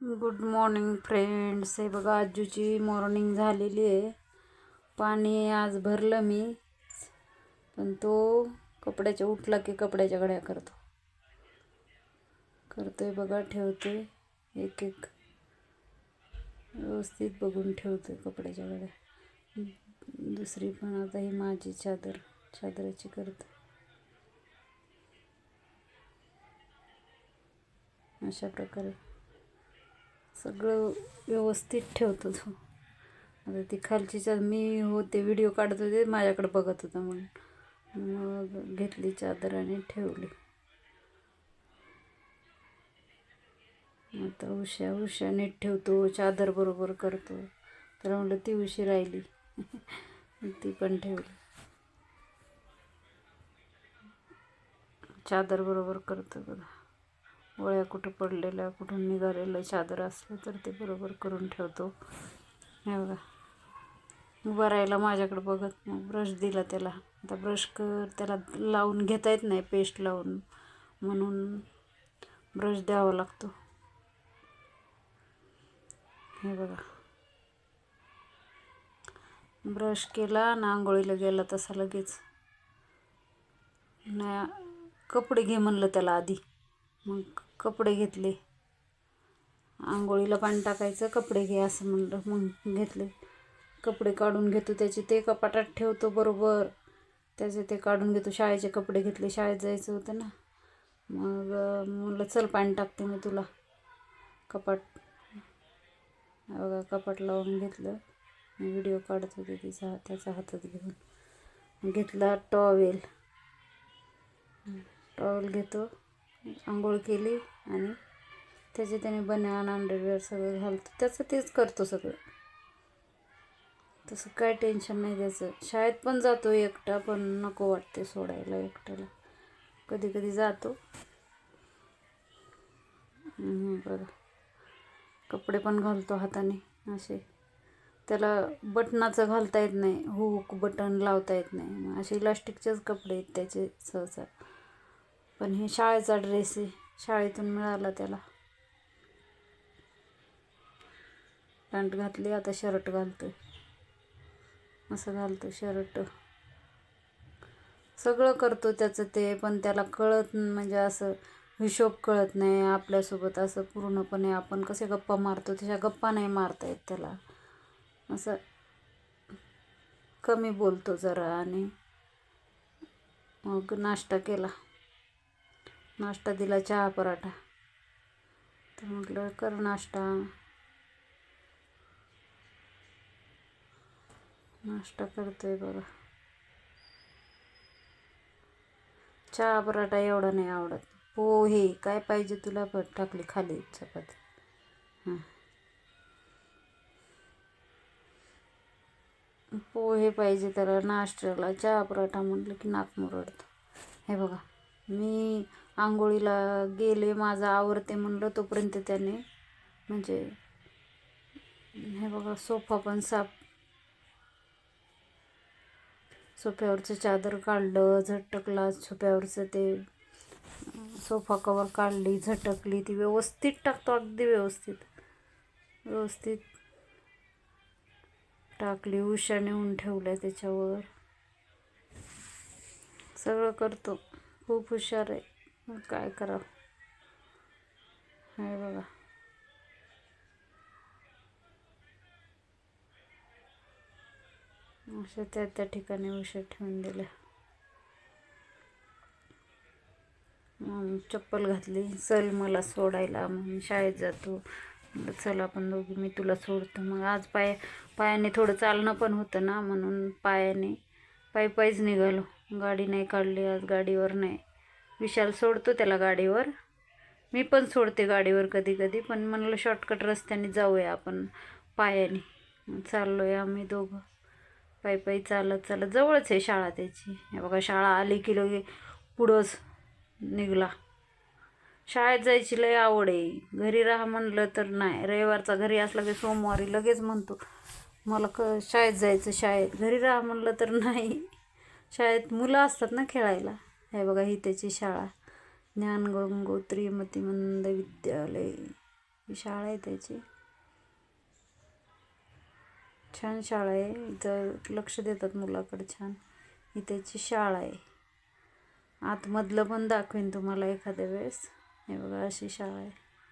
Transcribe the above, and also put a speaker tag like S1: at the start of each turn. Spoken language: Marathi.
S1: Good morning friends. हे बघा आजूची मॉर्निंग झालेली आहे. पाणी आज भरलं मी पण तो कपड्याच्या उठला की कपड्याच्या घड्या करतो. करतोय बघा ठेवते एक एक. व्यवस्थित बघून ठेवतोय कपड्याच्या घड्या दुसरी पण आता ही माझी चादर चादराची करतो. अशा प्रकारे. सगळं व्यवस्थित ठेवतो तो. आता ती खालची मी होते व्हिडिओ काढत होते माझ्याकडे बघत होता म्हणून. मग घेतली चादर आणि ठेवली. आता उशा उशा नीट ठेवतो चादर बरोबर करतो. तर म्हटलं ती उशी राहिली. ती पण ठेवली. चादर बरोबर करतो बघा. वळ्या कुठं पडलेल्या कुठून निघालेलं चादर असलं तर ते बरोबर करून ठेवतो. हे बघा. उभा राहायला माझ्याकडे बघत मग ब्रश दिला त्याला. आता ब्रश कर त्याला लावून घेता येत नाही पेस्ट लावून. म्हणून ब्रश द्यावा लागतो. हे बघा. ब्रश केला ना आंघोळीला गेला तसा लगेच. नाही कपडे घे म्हणलं त्याला आधी. मग कपडे घेतले. आंघोळीला पाणी टाकायचं कपडे घे असं म्हणलं. मग घेतले. कपडे काढून घेतो त्याचे. ते कपाटात ठेवतो बरोबर. त्याचे ते काढून घेतो. शाळेचे कपडे घेतले. शाळेत जायचं होतं ना. मग म्हणलं चल पाणी टाकते मी तुला. कपाट. बघा कपाट लावून घेतलं. मी व्हिडिओ काढत होते तिचा त्याचा हातात घेऊन. घेतला टॉवेल. टॉवेल घेतो. आंघोळ केली आणि त्याचे त्याने बन्यान अंडरवेअर सगळं घालतो. त्याचं तेच करतो सगळं. तसं काय टेन्शन नाही त्याचं. शाळेत पण जातो एकटा पण नको वाटते सोडायला एकट्याला. कधी कधी जातो. बरं. कपडे पण घालतो हाताने असे. त्याला बटनाचं घालता येत नाही. हुक बटन लावता येत नाही. मग असे इलास्टिकचेच कपडे आहेत त्याचे सहसा. पण हे शाळेचा ड्रेस आहे. शाळेतून मिळाला त्याला. पॅन्ट घातली आता शर्ट घालतोय. असं घालतो शर्ट सगळं करतो त्याचं ते पण त्याला कळत म्हणजे असं हिशोब कळत नाही. आपल्यासोबत असं पूर्णपणे आपण कसे गप्पा मारतो तशा गप्पा नाही मारता येत त्याला. असं कमी बोलतो जरा आणि मग नाश्ता केला. नाश्ता दिला चहा पराठा. तर म्हटलं कर नाश्ता. नाश्ता करतोय बघा. चहा पराठा एवढा नाही आवडत. पोहे काय पाहिजे तुला? पण टाकली खाली चपाती. हां. पोहे पाहिजे त्याला नाश्त्याला. चहा पराठा म्हटलं की नाक मुरडतं. हे बघा. मी आंघोळीला गेले माझं आवरते म्हणलं तोपर्यंत त्याने म्हणजे हे बघा सोफा पण साफ सोफ्यावरचं चादर काढलं झटकला सोफ्यावरचं ते सोफा कवर काढली झटकली ती व्यवस्थित टाकतो अगदी व्यवस्थित. व्यवस्थित टाकली उशा नेऊन ठेवल्या त्याच्यावर. सगळं करतो. खूप हुशार आहे. काय करावं? हे बघा. अशा त्या त्या ठिकाणी उशीर ठेवून दिल्या. चप्पल घातली. चल मला सोडायला. मग शाळेत जातो. चल आपण दोघी मी तुला सोडतो. मग आज पाय पायाने थोडं चालणं पण होतं ना म्हणून पायाने पायी पायीच निघालो. गाडी नाही काढली आज गाडीवर नाही. विशाल सोडतो त्याला गाडीवर. मी पण सोडते गाडीवर कधी कधी पण म्हणलं शॉर्टकट रस्त्याने जाऊया आपण पायाने. चाललो आहे आम्ही दोघं. पायी पायी चालत चालत जवळच आहे शाळा त्याची. हे बघा शाळा आली की लगे पुढंच निघला. शाळेत जायची लय आवड आहे. घरी राहा म्हणलं तर नाही. रविवारचा घरी असला की सोमवारी लगेच म्हणतो मला क शाळेत जायचं शाळेत. घरी राहा म्हणलं तर नाही. शाळेत मुलं असतात ना खेळायला. हे बघा ही त्याची शाळा. ज्ञान गंगोत्री मतिमंद विद्यालय. ही शाळा आहे त्याची. छान शाळा आहे. इथं लक्ष देतात मुलाकडे छान. ही त्याची शाळा आहे. आतमधलं पण दाखवेन तुम्हाला एखाद्या वेळेस. हे बघा अशी शाळा आहे.